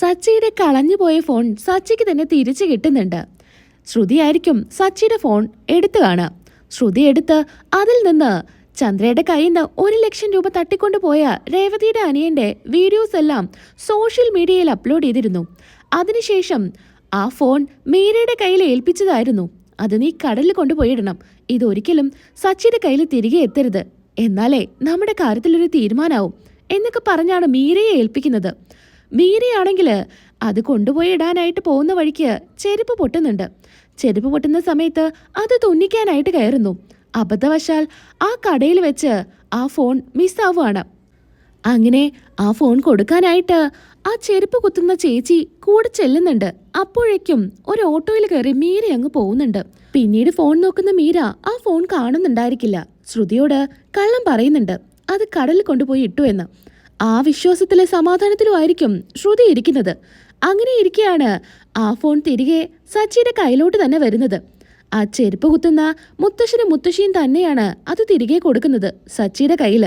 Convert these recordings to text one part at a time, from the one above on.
സച്ചിയുടെ കളഞ്ഞുപോയ ഫോൺ സച്ചിക്ക് തന്നെ തിരിച്ചു കിട്ടുന്നുണ്ട്. ശ്രുതിയായിരിക്കും സച്ചിയുടെ ഫോൺ എടുത്തു കാണുക. ശ്രുതി എടുത്ത് അതിൽ നിന്ന് ചന്ദ്രയുടെ കയ്യിൽ നിന്ന് ഒരു ലക്ഷം രൂപ തട്ടിക്കൊണ്ടുപോയ രേവതിയുടെ അനിയന്റെ വീഡിയോസ് എല്ലാം സോഷ്യൽ മീഡിയയിൽ അപ്ലോഡ് ചെയ്തിരുന്നു. അതിനുശേഷം ആ ഫോൺ മീരയുടെ കയ്യിൽ ഏൽപ്പിച്ചതായിരുന്നു. അത് നീ കടലിൽ കൊണ്ടുപോയിടണം ഇതൊരിക്കലും സച്ചിയുടെ കയ്യിൽ തിരികെ എത്തരുത്. എന്നാലേ നമ്മുടെ കാര്യത്തിലൊരു തീരുമാനമാവും എന്നൊക്കെ പറഞ്ഞാണ് മീരയെ ഏൽപ്പിക്കുന്നത്. മീരയാണെങ്കിൽ അത് കൊണ്ടുപോയി ഇടാനായിട്ട് പോകുന്ന വഴിക്ക് ചെരുപ്പ് പൊട്ടുന്നുണ്ട്. ചെരുപ്പ് പൊട്ടുന്ന സമയത്ത് അത് തുന്നിക്കാനായിട്ട് കയറുന്നു. അബദ്ധവശാൽ ആ കടയിൽ വെച്ച് ആ ഫോൺ മിസ്സാവുകയാണ് അങ്ങനെ ആ ഫോൺ കൊടുക്കാനായിട്ട് ആ ചെരുപ്പ് കുത്തുന്ന ചേച്ചി കൂടെ ചെല്ലുന്നുണ്ട്. അപ്പോഴേക്കും ഒരു ഓട്ടോയിൽ കയറി മീര അങ്ങ് പോകുന്നുണ്ട്. പിന്നീട് ഫോൺ നോക്കുന്ന മീര ആ ഫോൺ കാണുന്നുണ്ടായിരിക്കില്ല. ശ്രുതിയോട് കള്ളം പറയുന്നുണ്ട്. അത് കടലിൽ കൊണ്ടുപോയി ഇട്ടു എന്ന്. ആ വിശ്വാസത്തിലെ സമാധാനത്തിലുമായിരിക്കും ശ്രുതി ഇരിക്കുന്നത്. അങ്ങനെ ഇരിക്കെയാണ് ആ ഫോൺ തിരികെ സച്ചിയുടെ കയ്യിലോട്ട് തന്നെ വരുന്നത്. ആ ചെരുപ്പ് കുത്തുന്ന മുത്തശ്ശനും മുത്തശ്ശിയും തന്നെയാണ് അത് തിരികെ കൊടുക്കുന്നത് സച്ചിയുടെ കയ്യിൽ.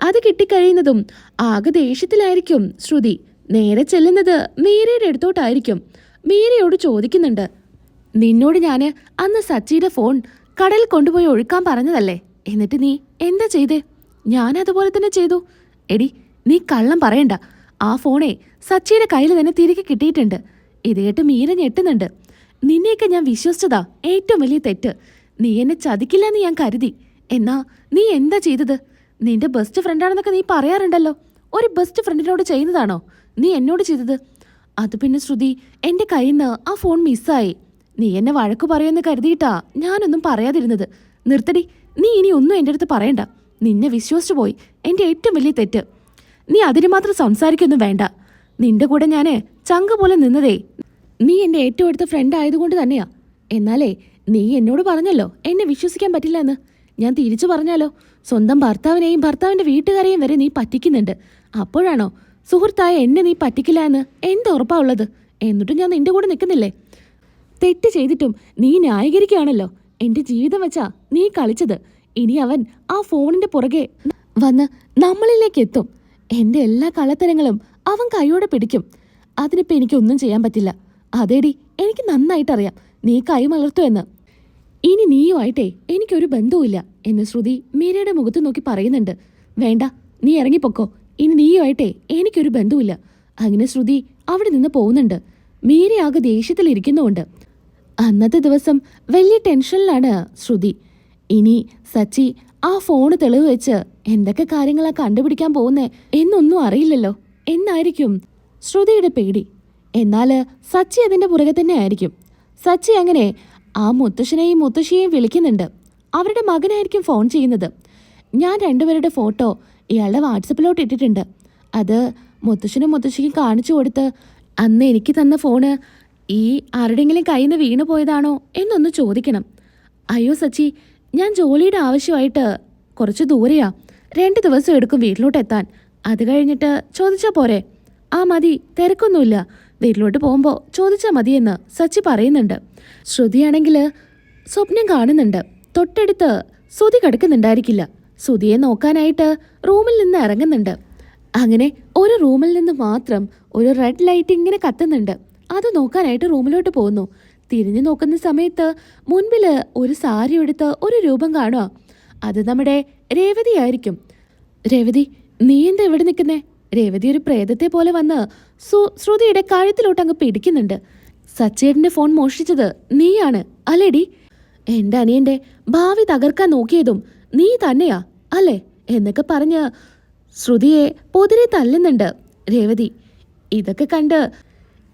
അത് കിട്ടിക്കഴിയുന്നതും ആകെ ദേഷ്യത്തിലായിരിക്കും ശ്രുതി. നേരെ ചെല്ലുന്നത് മീരയുടെ അടുത്തോട്ടായിരിക്കും. മീരയോട് ചോദിക്കുന്നുണ്ട് നിന്നോട് ഞാൻ അന്ന് സച്ചിയുടെ ഫോൺ കടലിൽ കൊണ്ടുപോയി ഒഴുക്കാൻ പറഞ്ഞതല്ലേ? എന്നിട്ട് നീ എന്താ ചെയ്തേ? ഞാൻ അതുപോലെ തന്നെ ചെയ്തു. എടി നീ കള്ളം പറയണ്ട. ആ ഫോണേ സച്ചിയുടെ കയ്യിൽ തന്നെ തിരികെ കിട്ടിയിട്ടുണ്ട്. ഇത് കേട്ട് മീര ഞെട്ടുന്നുണ്ട്. നിന്നെയൊക്കെ ഞാൻ വിശ്വസിച്ചതാ ഏറ്റവും വലിയ തെറ്റ്. നീ എന്നെ ചതിക്കില്ലെന്ന് ഞാൻ കരുതി. എന്നാ നീ എന്താ ചെയ്തത്? നിന്റെ ബെസ്റ്റ് ഫ്രണ്ടാണെന്നൊക്കെ നീ പറയാറുണ്ടല്ലോ. ഒരു ബെസ്റ്റ് ഫ്രണ്ടിനോട് ചെയ്യുന്നതാണോ നീ എന്നോട് ചെയ്തത്? അത് പിന്നെ ശ്രുതി എന്റെ കയ്യിൽ നിന്ന് ആ ഫോൺ മിസ്സായി നീ എന്നെ വഴക്കു പറയുമെന്ന് കരുതിയിട്ടാ ഞാനൊന്നും പറയാതിരുന്നത്. നിർത്തടി നീ ഇനി ഒന്നും എന്റെ അടുത്ത് പറയണ്ട. നിന്നെ വിശ്വസിച്ചു പോയി. എന്റെ ഏറ്റവും വലിയ തെറ്റ്. നീ അതിന് മാത്രം സംസാരിക്കൊന്നും വേണ്ട. നിന്റെ കൂടെ ഞാൻ ചങ്ക് പോലെ നിന്നതേ. നീ എന്റെ ഏറ്റവും അടുത്ത ഫ്രണ്ട് ആയതുകൊണ്ട് തന്നെയാ. എന്നാലേ നീ എന്നോട് പറഞ്ഞല്ലോ എന്നെ വിശ്വസിക്കാൻ പറ്റില്ല എന്ന് ഞാൻ തിരിച്ചു പറഞ്ഞാലോ സ്വന്തം ഭർത്താവിനെയും ഭർത്താവിന്റെ വീട്ടുകാരെയും വരെ നീ പറ്റിക്കുന്നുണ്ട്. അപ്പോഴാണോ സുഹൃത്തായ എന്നെ നീ പറ്റിക്കില്ല എന്ന് എന്ത് എന്നിട്ടും ഞാൻ നിന്റെ കൂടെ നിൽക്കുന്നില്ലേ? തെറ്റ് ചെയ്തിട്ടും നീ ന്യായീകരിക്കുകയാണല്ലോ. എന്റെ ജീവിതം വെച്ചാ നീ കളിച്ചത്. ഇനി അവൻ ആ ഫോണിന്റെ പുറകെ വന്ന് നമ്മളിലേക്ക് എത്തും. എന്റെ എല്ലാ കള്ളത്തരങ്ങളും അവൻ കൈയോടെ പിടിക്കും. അതിനിപ്പോ എനിക്കൊന്നും ചെയ്യാൻ പറ്റില്ല. അതേടി എനിക്ക് നന്നായിട്ടറിയാം. നീ കൈ മലർത്തുമെന്ന് ഇനി നീയുമായിട്ടേ എനിക്കൊരു ബന്ധവുമില്ല എന്ന് ശ്രുതി മീരയുടെ മുഖത്ത് നോക്കി പറയുന്നുണ്ട്. വേണ്ട നീ ഇറങ്ങിപ്പോക്കോ. ഇനി നീയുമായിട്ടേ എനിക്കൊരു ബന്ധവുമില്ല. അങ്ങനെ ശ്രുതി അവിടെ നിന്ന് പോകുന്നുണ്ട്. മീര ആകെ ദേഷ്യത്തിലിരിക്കുന്നുമുണ്ട് അന്നത്തെ ദിവസം വലിയ ടെൻഷനിലാണ് ശ്രുതി. ഇനി സച്ചി ആ ഫോണ് തെളിവ് വെച്ച് എന്തൊക്കെ കാര്യങ്ങളാ കണ്ടുപിടിക്കാൻ പോകുന്നേ? എന്നൊന്നും അറിയില്ലല്ലോ. എന്നായിരിക്കും ശ്രുതിയുടെ പേടി. എന്നാൽ സച്ചി അതിന്റെ പുറകെ തന്നെ ആയിരിക്കും. സച്ചി അങ്ങനെ ആ മുത്തശ്ശനെയും മുത്തശ്ശിയെയും വിളിക്കുന്നുണ്ട്. അവരുടെ മകനായിരിക്കും ഫോൺ ചെയ്യുന്നത്. ഞാൻ രണ്ടുപേരുടെ ഫോട്ടോ ഇയാളുടെ വാട്സപ്പിലോട്ട് ഇട്ടിട്ടുണ്ട്. അത് മുത്തശ്ശനും മുത്തശ്ശിക്കും കാണിച്ചു കൊടുത്ത് അന്ന് എനിക്ക് തന്ന ഫോണ് ഈ ആരുടെങ്കിലും കയ്യിൽ നിന്ന് വീണു പോയതാണോ എന്നൊന്ന് ചോദിക്കണം. അയ്യോ സച്ചി ഞാൻ ജോലിയുടെ ആവശ്യമായിട്ട് കുറച്ച് ദൂരെയാ. രണ്ട് ദിവസം എടുക്കും വീട്ടിലോട്ട് എത്താൻ അത് കഴിഞ്ഞിട്ട് ചോദിച്ചാ പോരെ. ആ മതി തിരക്കൊന്നുമില്ല. വീട്ടിലോട്ട് പോകുമ്പോൾ ചോദിച്ചാൽ മതിയെന്ന് സച്ചി പറയുന്നുണ്ട്. ശ്രുതിയാണെങ്കിൽ സ്വപ്നം കാണുന്നുണ്ട്. തൊട്ടടുത്ത് ശ്രുതി കിടക്കുന്നുണ്ടായിരിക്കില്ല. ശ്രുതിയെ നോക്കാനായിട്ട് റൂമിൽ നിന്ന് ഇറങ്ങുന്നുണ്ട്. അങ്ങനെ ഒരു റൂമിൽ നിന്ന് മാത്രം ഒരു റെഡ് ലൈറ്റ് ഇങ്ങനെ കത്തുന്നുണ്ട്. അത് നോക്കാനായിട്ട് റൂമിലോട്ട് പോകുന്നു. തിരിഞ്ഞു നോക്കുന്ന സമയത്ത് മുൻപിൽ ഒരു സാരി എടുത്ത് ഒരു രൂപം കാണുക അത് നമ്മുടെ രേവതി ആയിരിക്കും. രേവതി നീ എന്താ ഇവിടെ നിൽക്കുന്നേ? രേവതി ഒരു പ്രേതത്തെ പോലെ വന്ന് ശ്രുതിയുടെ കഴുത്തിലോട്ട് അങ്ങ് പിടിക്കുന്നുണ്ട്. സച്ചേടിന്റെ ഫോൺ മോഷ്ടിച്ചത് നീയാണ് അല്ലേടി? എന്റെ അനിയന്റെ ഭാവി തകർക്കാൻ നോക്കിയതും നീ തന്നെയാ അല്ലേ? എന്നൊക്കെ പറഞ്ഞ് ശ്രുതിയെ പൊതിരെ തല്ലുന്നുണ്ട് രേവതി. ഇതൊക്കെ കണ്ട്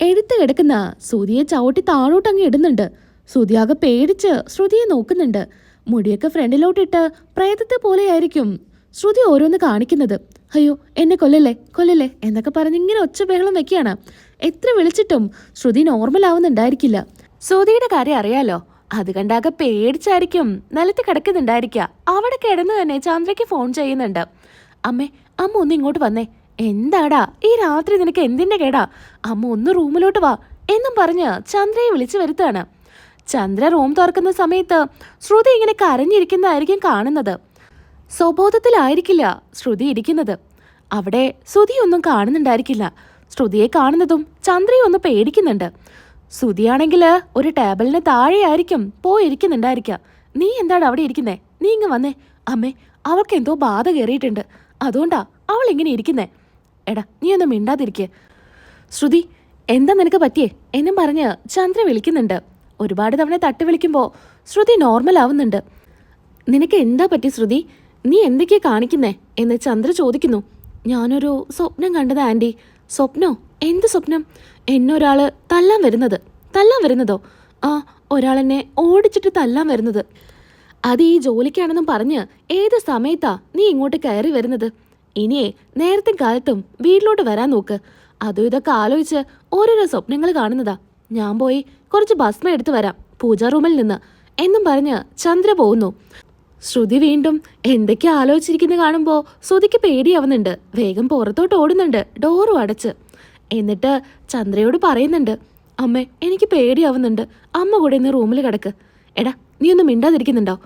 എടുത്തു കിടക്കുന്ന ശ്രുതിയെ ചവിട്ടി താഴോട്ടങ്ങ് ഇടുന്നുണ്ട്. ശ്രുതിയാകെ പേടിച്ച് ശ്രുതിയെ നോക്കുന്നുണ്ട്. മുടിയൊക്കെ ഫ്രണ്ടിലോട്ടിട്ട് പ്രേതത്തെ പോലെയായിരിക്കും. ശ്രുതി ഓരോന്ന് കാണിക്കുന്നത്. അയ്യോ എന്നെ കൊല്ലല്ലേ കൊല്ലല്ലേ എന്നൊക്കെ പറഞ്ഞ് ഇങ്ങനെ ഒച്ച ബഹളം വെക്കുകയാണ്. എത്ര വിളിച്ചിട്ടും ശ്രുതി നോർമൽ ആവുന്നുണ്ടായിരിക്കില്ല ശ്രുതിയുടെ കാര്യം അറിയാലോ? അത് കണ്ടാകെ പേടിച്ചായിരിക്കും. നിലത്ത് കിടക്കുന്നുണ്ടായിരിക്കുക അവിടെ കിടന്ന് തന്നെ ചന്ദ്രയ്ക്ക് ഫോൺ ചെയ്യുന്നുണ്ട്. അമ്മേ അമ്മ ഒന്ന് ഇങ്ങോട്ട് വന്നേ. എന്താടാ? ഈ രാത്രി നിനക്ക് എന്തിന്റെ കേടാ? അമ്മ ഒന്ന് റൂമിലോട്ട് വാ എന്നും പറഞ്ഞ് ചന്ദ്രയെ വിളിച്ചു വരുത്താണ് ചന്ദ്ര റൂം തുറക്കുന്ന സമയത്ത് ശ്രുതി ഇങ്ങനെ കരഞ്ഞിരിക്കുന്നതായിരിക്കും കാണുന്നത്. സ്വബോധത്തിലായിരിക്കില്ല ശ്രുതി ഇരിക്കുന്നത്. അവിടെ ശ്രുതിയൊന്നും കാണുന്നുണ്ടായിരിക്കില്ല. ശ്രുതിയെ കാണുന്നതും ചന്ദ്രയെ ഒന്ന് പേടിക്കുന്നുണ്ട്. ശ്രുതിയാണെങ്കിൽ ഒരു ടേബിളിന് താഴെയായിരിക്കും പോയിരിക്കുന്നുണ്ടായിരിക്കാം നീ എന്താണ് അവിടെ ഇരിക്കുന്നേ? നീ ഇങ്ങ് വന്നേ. അമ്മേ അവൾക്ക് എന്തോ ബാധ കയറിയിട്ടുണ്ട്. അതുകൊണ്ടാ അവൾ ഇങ്ങനെ ഇരിക്കുന്നേ. എടാ നീ ഒന്ന് മിണ്ടാതിരിക്കേ. ശ്രുതി എന്താ നിനക്ക് പറ്റിയേ? എന്നും പറഞ്ഞ് ചന്ദ്ര വിളിക്കുന്നുണ്ട്. ഒരുപാട് തവണ തട്ടി വിളിക്കുമ്പോൾ ശ്രുതി നോർമൽ ആവുന്നുണ്ട്. നിനക്ക് എന്താ പറ്റി ശ്രുതി? നീ എന്തൊക്കെയാ കാണിക്കുന്നേ? എന്ന് ചന്ദ്ര ചോദിക്കുന്നു. ഞാനൊരു സ്വപ്നം കണ്ടത് ആന്റി സ്വപ്നോ? എന്ത് സ്വപ്നം? എന്നൊരാൾ തല്ലാൻ വരുന്നത്. തല്ലാൻ വരുന്നതോ? ആ ഒരാളെന്നെ ഓടിച്ചിട്ട് തല്ലാൻ വരുന്നത്. അത് ഈ ജോലിക്കാണെന്നും പറഞ്ഞ് ഏത് സമയത്താ നീ ഇങ്ങോട്ട് കയറി വരുന്നത്? ഇനിയേ നേരത്തെ കാലത്തും വീട്ടിലോട്ട് വരാൻ നോക്ക്. അതും ഇതൊക്കെ ആലോചിച്ച് ഓരോരോ സ്വപ്നങ്ങൾ കാണുന്നതാ. ഞാൻ പോയി കുറച്ച് ഭസ്മ എടുത്തു വരാം. പൂജാ റൂമിൽ നിന്ന്. എന്നും പറഞ്ഞ് ചന്ദ്ര പോകുന്നു. ശ്രുതി വീണ്ടും എന്തൊക്കെ ആലോചിച്ചിരിക്കുന്ന കാണുമ്പോൾ ശ്രുതിക്ക് പേടിയാവുന്നുണ്ട്. വേഗം പുറത്തോട്ട് ഓടുന്നുണ്ട്. ഡോറും അടച്ച്. എന്നിട്ട് ചന്ദ്രയോട് പറയുന്നുണ്ട്. അമ്മേ എനിക്ക് പേടിയാവുന്നുണ്ട്. അമ്മ കൂടെ ഇന്ന് റൂമിൽ കിടക്ക്. എടാ നീ ഒന്നും മിണ്ടാതിരിക്കുന്നുണ്ടോ?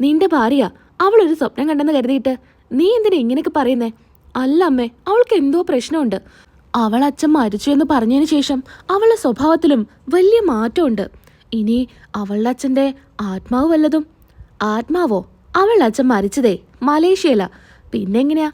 നിന്റെ ഭാര്യ അവളൊരു സ്വപ്നം കണ്ടെന്ന് കരുതിയിട്ട് നീ എന്തിനാ ഇങ്ങനെയൊക്കെ പറയുന്നേ? അല്ല അമ്മേ അവൾക്ക് എന്തോ പ്രശ്നമുണ്ട്. അവൾ അച്ഛൻ മരിച്ചു എന്ന് പറഞ്ഞതിന് ശേഷം അവളുടെ സ്വഭാവത്തിലും വലിയ മാറ്റമുണ്ട്. ഇനി അവളുടെ അച്ഛന്റെ ആത്മാവ് വല്ലതും? ആത്മാവോ? അവളുടെ അച്ഛൻ മരിച്ചതേ മലേഷ്യയില. പിന്നെങ്ങനെയാ?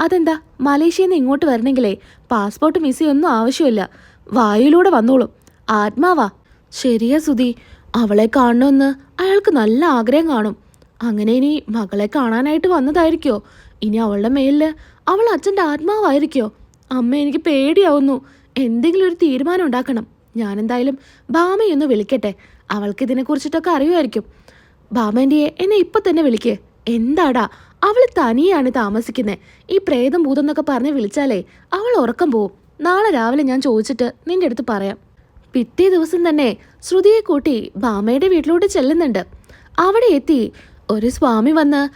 അതെന്താ? മലേഷ്യയിൽ നിന്ന് ഇങ്ങോട്ട് വരണമെങ്കിലേ പാസ്പോർട്ട് വിസയൊന്നും ആവശ്യമില്ല. വായിലൂടെ വന്നോളും. ആത്മാവാ. ശരിയാ സുധി. അവളെ കാണണമെന്ന് അയാൾക്ക് നല്ല ആഗ്രഹം കാണും. അങ്ങനെ ഇനി മകളെ കാണാനായിട്ട് വന്നതായിരിക്കോ? ഇനി അവളുടെ മേലിൽ അവൾ അച്ഛന്റെ ആത്മാവായിരിക്കോ? അമ്മ എനിക്ക് പേടിയാവുന്നു. എന്തെങ്കിലും ഒരു തീരുമാനം ഉണ്ടാക്കണം. ഞാനെന്തായാലും ഭാമയൊന്ന് വിളിക്കട്ടെ. അവൾക്ക് ഇതിനെക്കുറിച്ചിട്ടൊക്കെ അറിയുമായിരിക്കും. ഭാമേന്റെയെ എന്നെ ഇപ്പൊ തന്നെ വിളിക്കേ. എന്താടാ? അവൾ തനിയാണ് താമസിക്കുന്നത് ഈ പ്രേതം ഭൂതം എന്നൊക്കെ പറഞ്ഞ് വിളിച്ചാലേ അവൾ ഉറക്കം പോവും. നാളെ രാവിലെ ഞാൻ ചോദിച്ചിട്ട് നിന്റെ അടുത്ത് പറയാം. പിറ്റേ ദിവസം തന്നെ ശ്രുതിയെ കൂട്ടി ഭാമയുടെ വീട്ടിലോട്ട് ചെല്ലുന്നുണ്ട്. അവിടെ എത്തി ഒരു സ്വാമി വന്ന്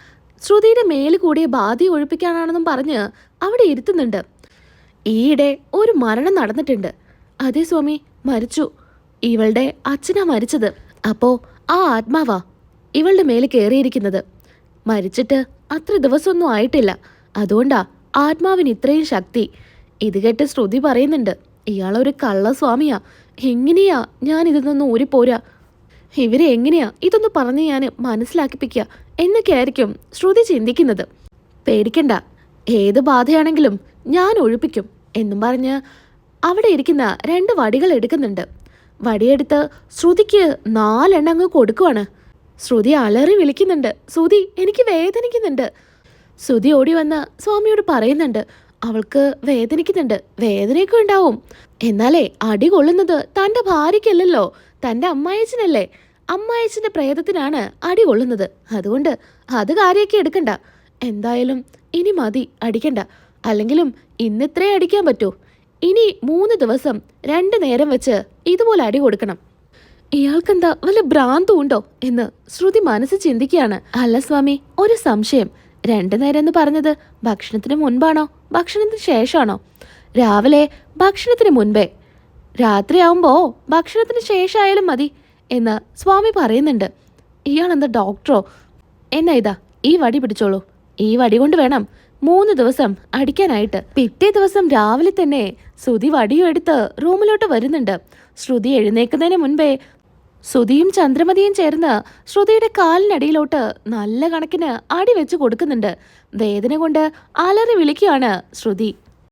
ശ്രുതിയുടെ മേൽ ബാധി ഒഴിപ്പിക്കാനാണെന്നും പറഞ്ഞ് അവിടെ ഇരുത്തുന്നുണ്ട്. ഈയിടെ ഒരു മരണം നടന്നിട്ടുണ്ട്. അതെ സ്വാമി മരിച്ചു. ഇവളുടെ അച്ഛനാ മരിച്ചത്. അപ്പോ ആ ആത്മാവാ ഇവളുടെ മേലെ കയറിയിരിക്കുന്നത് മരിച്ചിട്ട് അത്ര ദിവസമൊന്നും ആയിട്ടില്ല. അതുകൊണ്ടാ ആത്മാവിന് ഇത്രയും ശക്തി. ഇത് കേട്ട് ശ്രുതി പറയുന്നുണ്ട് ഇയാളൊരു കള്ള സ്വാമിയാ. എങ്ങനെയാ ഞാൻ ഇതിൽ ഊരിപ്പോരാ? ഇവരെ എങ്ങനെയാ ഇതൊന്ന് പറഞ്ഞ് ഞാൻ മനസ്സിലാക്കിപ്പിക്കുക എന്നൊക്കെയായിരിക്കും ശ്രുതി ചിന്തിക്കുന്നത്. പേടിക്കണ്ട. ഏത് ബാധയാണെങ്കിലും ഞാൻ ഒഴിപ്പിക്കും. എന്നും പറഞ്ഞ് അവിടെ ഇരിക്കുന്ന രണ്ട് വടികൾ എടുക്കുന്നുണ്ട്. വടിയെടുത്ത് ശ്രുതിക്ക് നാലെണ്ണം അങ്ങ് കൊടുക്കുവാണ്. ശ്രുതി അലറി വിളിക്കുന്നുണ്ട്. ശ്രുതി എനിക്ക് വേദനിക്കുന്നുണ്ട്. ശ്രുതി ഓടി വന്ന് സ്വാമിയോട് പറയുന്നുണ്ട്. അവൾക്ക് വേദനിക്കുന്നുണ്ട്. വേദനയൊക്കെ ഉണ്ടാവും. എന്നാലേ അടി കൊള്ളുന്നത് തന്റെ ഭാര്യയ്ക്കല്ലല്ലോ. തന്റെ അമ്മായച്ചനല്ലേ അമ്മായച്ചന്റെ പ്രേതത്തിനാണ് അടി കൊള്ളുന്നത്. അതുകൊണ്ട് അത് കാര്യമൊക്കെ എടുക്കണ്ട. എന്തായാലും ഇനി മതി അടിക്കണ്ട. അല്ലെങ്കിലും ഇന്നിത്രേ അടിക്കാൻ പറ്റൂ. ഇനി മൂന്ന് ദിവസം രണ്ട് നേരം വെച്ച് ഇതുപോലെ അടി കൊടുക്കണം. ഇയാൾക്കെന്താ വല്ല ഭ്രാന്തും ഉണ്ടോ എന്ന് ശ്രുതി മനസ്സ് ചിന്തിക്കുകയാണ്. അല്ല സ്വാമി ഒരു സംശയം. രണ്ടു നേരം എന്ന് പറഞ്ഞത് ഭക്ഷണത്തിന് മുൻപാണോ? ഭക്ഷണത്തിന് ശേഷമാണോ? രാവിലെ ഭക്ഷണത്തിന് മുൻപേ. രാത്രിയാവുമ്പോ ഭക്ഷണത്തിന് ശേഷമായാലും മതി എന്ന് സ്വാമി പറയുന്നുണ്ട്. ഇയാൾ എന്താ ഡോക്ടറോ എന്നാ ഇതാ ഈ വടി പിടിച്ചോളൂ. ഈ വടി കൊണ്ട് വേണം മൂന്ന് ദിവസം അടിക്കാനായിട്ട്. പിറ്റേ ദിവസം രാവിലെ തന്നെ ശ്രുതി വടിയും എടുത്ത് റൂമിലോട്ട് വരുന്നുണ്ട്. ശ്രുതി എഴുന്നേക്കുന്നതിന് മുൻപേ ശ്രുതിയും ചന്ദ്രമതിയും ചേർന്ന് ശ്രുതിയുടെ കാലിനടിയിലോട്ട് നല്ല കണക്കിന് അടി വെച്ച് കൊടുക്കുന്നുണ്ട്. വേദന കൊണ്ട് അലറി വിളിക്കുകയാണ് ശ്രുതി.